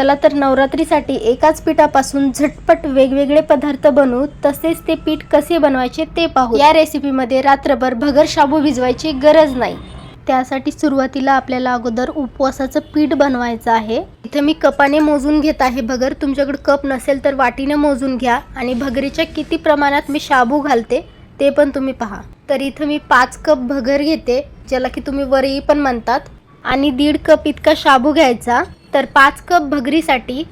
चला तर नवरात्रीसाठी एकाच पिठापासून झटपट वेगवेगळे पदार्थ बनवू. तसेच ते पीठ कसे बनवायचे ते पाहू. या रेसिपीमध्ये रात्रभर भगर शाबू भिजवायची गरज नाही. त्यासाठी सुरुवातीला आपल्याला अगोदर उपवासाचं पीठ बनवायचं आहे. इथं मी कपाने मोजून घेत आहे भगर. तुमच्याकडे कप नसेल तर वाटीने मोजून घ्या. आणि भगरीच्या किती प्रमाणात मी शाबू घालते ते पण तुम्ही पहा. तर इथं मी पाच कप भगर घेते ज्याला की तुम्ही वरई पण म्हणतात. आणि दीड कप इतका शाबू घ्यायचा. तर पाच कप भगरीसाठी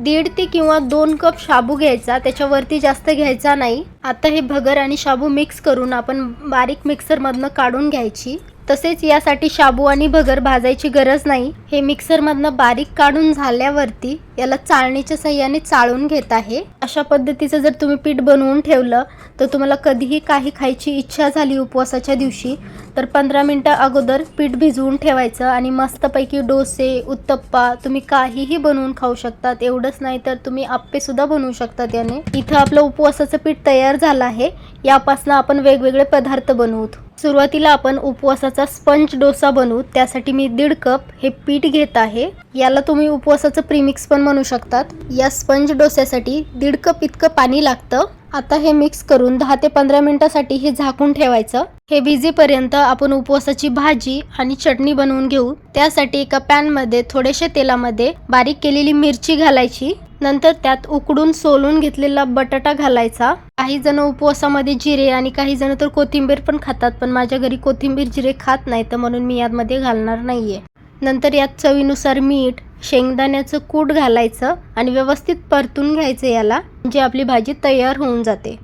दीड ते किंवा दोन कप शाबू घ्यायचा त्याच्यावरती जास्त घ्यायचा नाही. आता हे भगर आणि शाबू मिक्स करून आपण बारीक मिक्सरमधनं काढून घ्यायची. तसेच यासाठी शाबू आणि भगर भाजायची गरज नाही. हे मिक्सरमधनं बारीक काढून झाल्यावरती याला चाळणीच्या सहाय्याने चाळून घेत आहे. अशा पद्धतीचं जर तुम्ही पीठ बनवून ठेवलं तर तुम्हाला कधीही काही खायची इच्छा झाली उपवासाच्या दिवशी तर पंधरा मिनटं अगोदर पीठ भिजवून ठेवायचं आणि मस्तपैकी डोसे उत्तप्पा तुम्ही काहीही बनवून खाऊ शकतात. एवढंच नाही तर तुम्ही आप्पेसुद्धा बनवू शकतात याने. इथं आपलं उपवासाचं पीठ तयार झालं आहे. यापासून आपण वेगवेगळे पदार्थ बनवू सुरुवातीला आपण उपवासाचा स्पंज डोसा बनवू. त्यासाठी मी दीड कप हे पीठ घेत आहे. याला तुम्ही उपवासाचं प्रीमिक्स पण म्हणू शकतात. या स्पंज डोस्यासाठी दीड कप इतकं पाणी लागतं. आता हे मिक्स करून दहा ते पंधरा मिनिटासाठी हे झाकून ठेवायचं. हे भिजेपर्यंत आपण उपवासाची भाजी आणि चटणी बनवून घेऊ. त्यासाठी एका पॅनमध्ये थोडेसे तेलामध्ये बारीक केलेली मिरची घालायची. नंतर त्यात उकडून सोलून घेतलेला बटाटा घालायचा. काही जण उपवासामध्ये जिरे आणि काही जण तर कोथिंबीर पण खातात पण माझ्या घरी कोथिंबीर जिरे खात नाही तर म्हणून मी यामध्ये घालणार नाहीये. नंतर यात चवीनुसार मीठ शेंगदाण्याचं कूट घालायचं आणि व्यवस्थित परतून घ्यायचं याला म्हणजे आपली भाजी तयार होऊन जाते.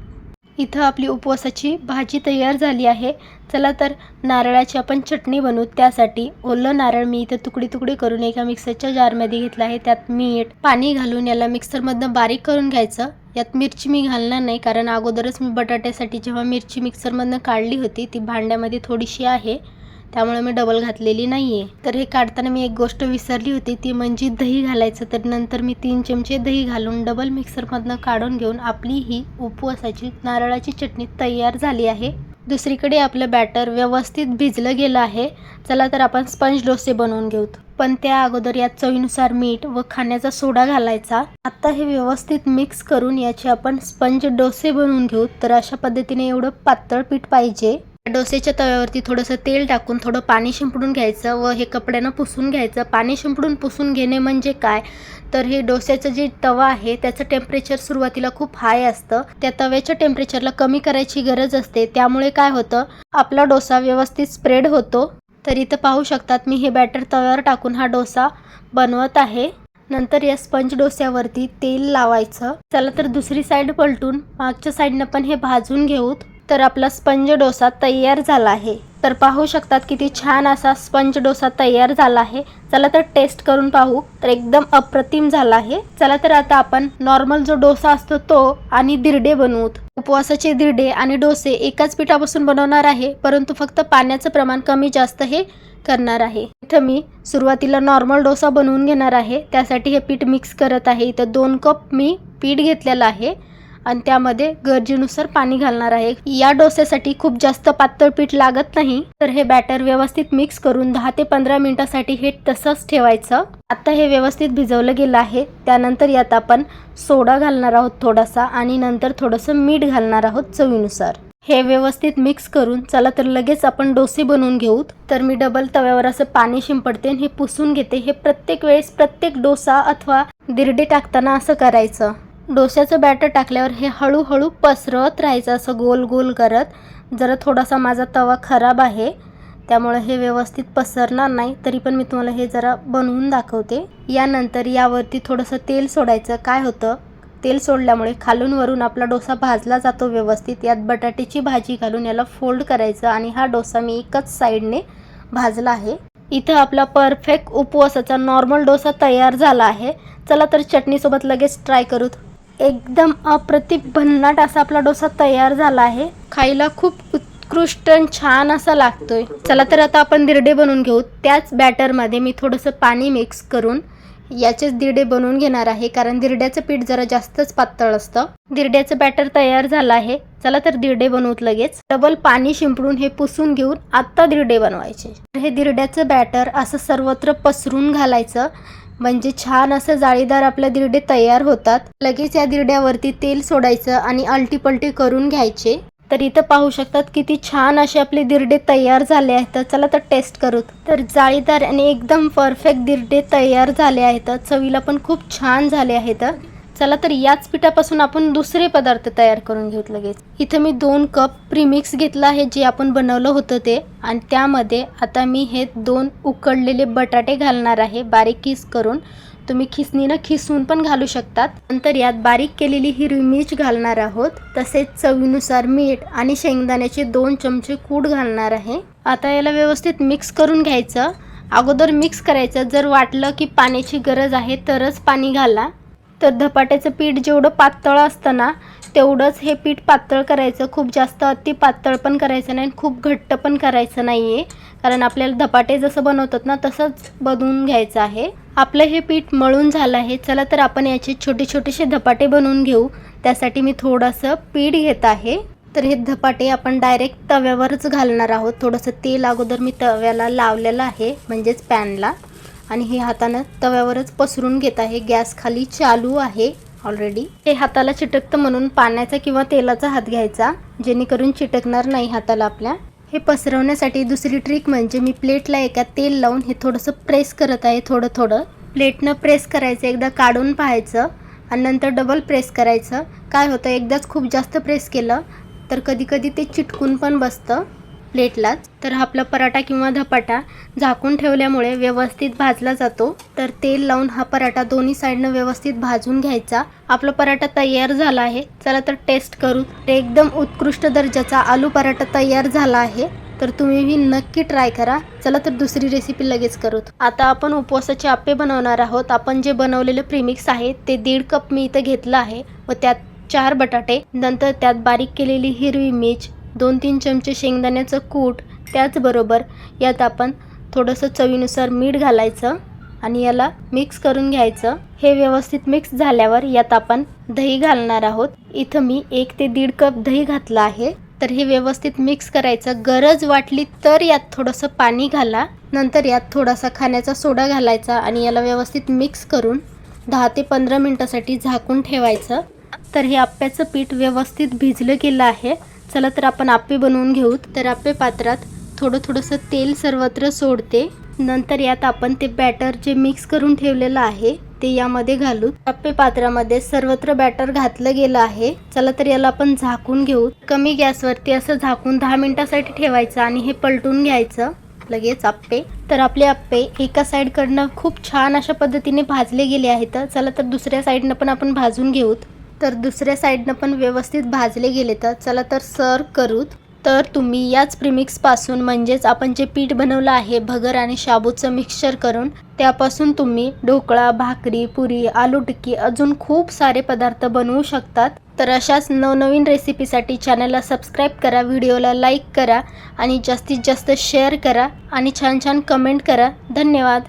इथं आपली उपवासाची भाजी तयार झाली आहे. चला तर नारळाची आपण चटणी बनवू. त्यासाठी ओलं नारळ मी इथं तुकडी तुकडी करून एका मिक्सरच्या जारमध्ये घेतलं आहे. त्यात मीठ पाणी घालून याला मिक्सरमधनं बारीक करून घ्यायचं. यात मिरची मी घालणार नाही कारण अगोदरच मी बटाट्यासाठी जेव्हा मिरची मिक्सरमधनं काढली होती ती भांड्यामध्ये थोडीशी आहे. त्यामुळे मी डबल घातलेली नाही आहे तर हे काढताना मी एक गोष्ट विसरली होती ती म्हणजे दही घालायचं. तर नंतर मी तीन चमचे दही घालून डबल मिक्सरमधनं काढून घेऊन आपली ही उपवासाची नारळाची चटणी तयार झाली आहे. दुसरीकडे आपलं बॅटर व्यवस्थित भिजलं गेलं आहे. चला तर आपण स्पंज डोसे बनवून घेऊ पण त्या अगोदर यात चवीनुसार मीठ व खाण्याचा सोडा घालायचा. आता हे व्यवस्थित मिक्स करून याचे आपण स्पंज डोसे बनवून घेऊ तर अशा पद्धतीने एवढं पातळ पीठ पाहिजे. डोसेच्या तव्यावरती थोडंसं तेल टाकून थोडं पाणी शिंपडून घ्यायचं व हे कपड्यानं पुसून घ्यायचं. पाणी शिंपडून पुसून घेणे म्हणजे काय? तर हे डोस्याचं जे तवा आहे त्याचं टेम्परेचर सुरुवातीला खूप हाय असतं. त्या तव्याच्या टेम्परेचरला कमी करायची गरज असते. त्यामुळे काय होतं? आपला डोसा व्यवस्थित स्प्रेड होतो. तर इथं पाहू शकतात मी हे बॅटर तव्यावर टाकून हा डोसा बनवत आहे. नंतर या स्पंज डोस्यावरती तेल लावायचं. चला तर दुसरी साईड पलटून मागच्या साईडनं पण हे भाजून घेऊत. तर आपला स्पंज डोसा तयार झाला आहे. तर पाहू शकतात किती छान असा स्पंज डोसा तयार झाला आहे. चला तर टेस्ट करून पाहू. तर एकदम अप्रतिम झाला आहे. चला तर आता आपण नॉर्मल जो डोसा असतो तो आणि दिरडे बनवूत. उपवासाचे दिरडे आणि डोसे एकाच पिठापासून बनवणार आहे परंतु फक्त पाण्याचं प्रमाण कमी जास्त हे करणार आहे. इथं मी सुरुवातीला नॉर्मल डोसा बनवून घेणार आहे. त्यासाठी हे पीठ मिक्स करत आहे. इथं दोन कप मी पीठ घेतलेलं आहे. आणि त्यामध्ये गरजेनुसार पाणी घालणार आहे. या डोस्यासाठी खूप जास्त पातळ पीठ लागत नाही. तर हे बॅटर व्यवस्थित मिक्स करून दहा ते पंधरा मिनिटासाठी हे तसंच ठेवायचं. आता हे व्यवस्थित भिजवलं गेलं आहे. त्यानंतर यात आपण सोडा घालणार आहोत थोडासा आणि नंतर थोडंसं मीठ घालणार आहोत चवीनुसार. हे व्यवस्थित मिक्स करून चला तर लगेच आपण डोसे बनवून घेऊ तर मी डबल तव्यावर असं पाणी शिंपडते आणि हे पुसून घेते. हे प्रत्येक वेळेस प्रत्येक डोसा अथवा दिरडे टाकताना असं करायचं. डोश्याचं बॅटर टाकल्यावर हे हळूहळू पसरत राहायचं असं गोल गोल करत. जरा थोडासा माझा तवा खराब आहे त्यामुळे हे व्यवस्थित पसरणार नाही. तरी पण मी तुम्हाला हे जरा बनवून दाखवते. यानंतर यावरती थोडंसं तेल सोडायचं. काय होतं? तेल सोडल्यामुळे खालून वरून आपला डोसा भाजला जातो व्यवस्थित. यात बटाट्याची भाजी घालून याला फोल्ड करायचं आणि हा डोसा मी एकच साईडने भाजला आहे. इथं आपला परफेक्ट उपवासाचा नॉर्मल डोसा तयार झाला आहे. चला तर चटणीसोबत लगेच ट्राय करूत एकदम अप्रतिम भन्नाट असा आपला डोसा तयार झाला आहे. खायला खूप उत्कृष्ट आणि छान असा लागतोय. चला तर आता आपण दिरडे बनवून घेऊ. त्याच बॅटरमध्ये मी थोडंसं पाणी मिक्स करून याचेच दिरडे बनवून घेणार आहे. कारण दिरड्याचं पीठ जरा जास्तच पातळ असतं. दिरड्याचं बॅटर तयार झालं आहे. चला तर दिरडे बनवूत लगेच. डबल पाणी शिंपडून हे पुसून घेऊन आत्ता दिरडे बनवायचे. हे दिरड्याचं बॅटर असं सर्वत्र पसरून घालायचं. म्हणजे छान असं जाळीदार आपले दिरडे तयार होतात. लगेच या दिरड्यावरती तेल सोडायचं आणि आलटी करून घ्यायचे. तर इथं पाहू शकतात किती छान असे आपले दिरडे तयार झाले आहेत. तर चला तर टेस्ट करू. तर जाळीदार आणि एकदम परफेक्ट दिरडे तयार झाले आहेत. चवीला पण खूप छान झाले आहेत. चला तर याच पिठापासून आपण दुसरे पदार्थ तयार करून घेऊत लगेच. इथं मी दोन कप प्रीमिक्स घेतलं आहे जे आपण बनवलं होतं ते. आणि त्यामध्ये आता मी हे दोन उकडलेले बटाटे घालणार आहे बारीक किस करून. तुम्ही खिसणीनं खिसून पण घालू शकतात. नंतर यात बारीक केलेली हिरवी मिरच घालणार आहोत. तसेच चवीनुसार मीठ आणि शेंगदाण्याचे दोन चमचे कूट घालणार आहे. आता याला व्यवस्थित मिक्स करून घ्यायचं. अगोदर मिक्स करायचं. जर वाटलं की पाण्याची गरज आहे तरच पाणी घाला. तर धपाट्याचं पीठ जेवढं पातळ असतं ना तेवढंच हे पीठ पातळ करायचं. खूप जास्त अति पातळ पण करायचं नाही आणि खूप घट्ट पण करायचं नाही आहे कारण आपल्याला धपाटे जसं बनवतात ना तसंच बनवून घ्यायचं आहे. आपलं हे पीठ मळून झालं आहे. चला तर आपण याचे छोटे छोटेसे धपाटे बनवून घेऊ. त्यासाठी मी थोडंसं पीठ घेत आहे. तर हे धपाटे आपण डायरेक्ट तव्यावरच घालणार आहोत. थोडंसं तेल अगोदर मी तव्याला लावलेलं आहे म्हणजेच पॅनला. आणि हे हातानं तव्यावरच पसरून घेत आहे. गॅस खाली चालू आहे ऑलरेडी हे हाताला चिटकतं म्हणून पाण्याचा किंवा तेलाचा हात घ्यायचा जेणेकरून चिटकणार नाही हाताला आपल्या. हे पसरवण्यासाठी दुसरी ट्रिक म्हणजे मी प्लेटला एका तेल लावून हे थोडंसं प्रेस करत आहे थोडं थोडं. प्लेटनं प्रेस करायचं एकदा काढून पाहायचं आणि नंतर डबल प्रेस करायचं. काय होतं? एकदाच खूप जास्त प्रेस केलं तर कधीकधी ते चिटकून पण बसतं. प्लेटलाच. तर आपला पराठा किंवा धपाटा झाकून ठेवल्यामुळे व्यवस्थित भाजला जातो. तर तेल लावून हा पराठा दोन्ही साईडनं व्यवस्थित भाजून घ्यायचा. आपला पराठा तयार झाला आहे. चला तर टेस्ट करू. एकदम उत्कृष्ट दर्जाचा आलू पराठा तयार झाला आहे. तर तुम्हीही नक्की ट्राय करा. चला तर दुसरी रेसिपी लगेच करू. आता आपण उपवासाचे आप्पे बनवणार आहोत. आपण जे बनवलेले प्रीमिक्स आहे ते दीड कप मी इथं घेतलं आहे. व त्यात चार बटाटे नंतर त्यात बारीक केलेली हिरवी मिर्च दोन तीन चमचे शेंगदाण्याचं कूट त्याचबरोबर यात आपण थोडंसं चवीनुसार मीठ घालायचं आणि याला मिक्स करून घ्यायचं. हे व्यवस्थित मिक्स झाल्यावर यात आपण दही घालणार आहोत. इथं मी एक ते दीड कप दही घातलं आहे. तर हे व्यवस्थित मिक्स करायचं. गरज वाटली तर यात थोडंसं पाणी घाला. नंतर यात थोडासा खाण्याचा सोडा घालायचा आणि याला व्यवस्थित मिक्स करून दहा ते पंधरा मिनटासाठी झाकून ठेवायचं. तर हे आप्याचं पीठ व्यवस्थित भिजलं गेलं आहे. चला तर आपण आप्पे बनवून घेऊ तर आप्पे पात्रात थोडं थोडंसं तेल सर्वत्र सोडते. नंतर यात आपण ते बॅटर जे मिक्स करून ठेवलेलं आहे ते यामध्ये घालू आप्पे पात्रामध्ये सर्वत्र बॅटर घातलं गेलं आहे. चला तर याला आपण झाकून घेऊ. कमी गॅसवरती असं झाकून दहा मिनिटासाठी ठेवायचं आणि हे पलटून घ्यायचं. लगेच आप्पे. तर आपले आप्पे एका साईडकडनं खूप छान अशा पद्धतीने भाजले गेले आहेत. चला तर दुसऱ्या साईडनं पण आपण भाजून घेऊत. तर दुसऱ्या साईडनं पण व्यवस्थित भाजले गेले तर चला तर सर्व करूत तर तुम्ही याच प्रिमिक्सपासून म्हणजेच आपण जे पीठ बनवलं आहे भगर आणि शाबूचं मिक्सचर करून त्यापासून तुम्ही ढोकळा भाकरी पुरी आलू टिक्की अजून खूप सारे पदार्थ बनवू शकतात. तर अशाच नवनवीन रेसिपीसाठी चॅनलला सबस्क्राईब करा व्हिडिओला लाईक करा आणि जास्तीत जास्त शेअर करा आणि छान छान कमेंट करा. धन्यवाद.